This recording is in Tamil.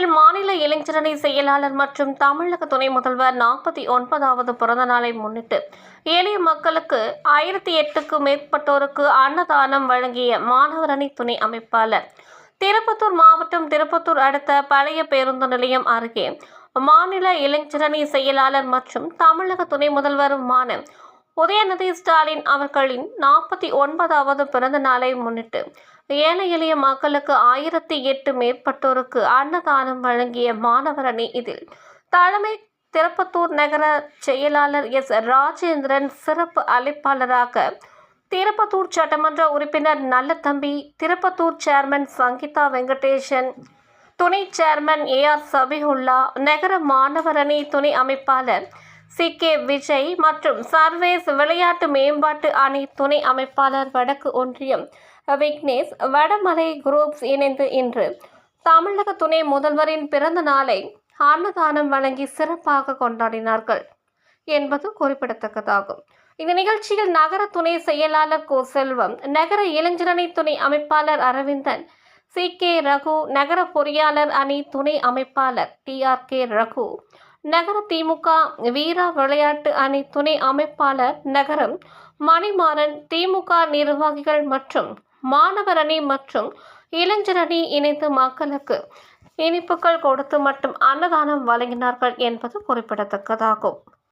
மாநில இளைஞரணி செயலாளர் மற்றும் தமிழக துணை முதல்வர் நாற்பத்தி ஒன்பதாவது பிறந்த நாளை முன்னிட்டு எளிய மக்களுக்கு ஆயிரத்தி எட்டுக்கும் மேற்பட்டோருக்கு அன்னதானம் வழங்கிய மாணவரணி துணை அமைப்பாளர். திருப்பத்தூர் மாவட்டம் திருப்பத்தூர் அடுத்த பழைய பேருந்து நிலையம் அருகே மாநில இளைஞரணி செயலாளர் மற்றும் தமிழக துணை முதல்வருமான உதயநிதி ஸ்டாலின் அவர்களின் நாற்பத்தி ஒன்பதாவது பிறந்த நாளை முன்னிட்டு ஏழை எளிய மக்களுக்கு ஆயிரத்தி எட்டு மேற்பட்டோருக்கு அன்னதானம் வழங்கிய மாணவரணி இதில். தலைமை திருப்பத்தூர் நகர செயலாளர் எஸ். ராஜேந்திரன் சிறப்பு அழைப்பாளராக திருப்பத்தூர் சட்டமன்ற உறுப்பினர் நல்லத்தம்பி திருப்பத்தூர் சேர்மன் சங்கீதா வெங்கடேசன் துணை சேர்மன் ஏ. ஆர். சபிகுல்லா நகர மாணவரணி துணை அமைப்பாளர் சி. கே. விஜய் மற்றும் சர்வேஸ் விளையாட்டு மேம்பாட்டு அணி துணை அமைப்பாளர் வடக்கு ஒன்றியம். விக்னேஷ் வடமலை குரூப்ஸ் இணைந்து இன்று தமிழக துணை முதல்வரின் பிறந்த நாளை அன்னதானம் வழங்கி சிறப்பாக கொண்டாடினார்கள் என்பது குறிப்பிடத்தக்கதாகும். இந்த நிகழ்ச்சியில் நகர துணை செயலாளர் கோ செல்வம் நகர இளைஞரணி துணை அமைப்பாளர் அரவிந்தன் சி. கே. ரகு நகர பொறியாளர் அணி துணை அமைப்பாளர் டி. ஆர். கே. ரகு நகர திமுக வீரா விளையாட்டு அணி துணை அமைப்பாளர் நகரம் மணிமாறன் திமுக நிர்வாகிகள் மற்றும் மாணவர் அணி மற்றும் இளைஞர் அணி இணைந்து மக்களுக்கு இனிப்புகள் கொடுத்து மட்டும் அன்னதானம் வழங்கினார்கள் என்பது குறிப்பிடத்தக்கதாகும்.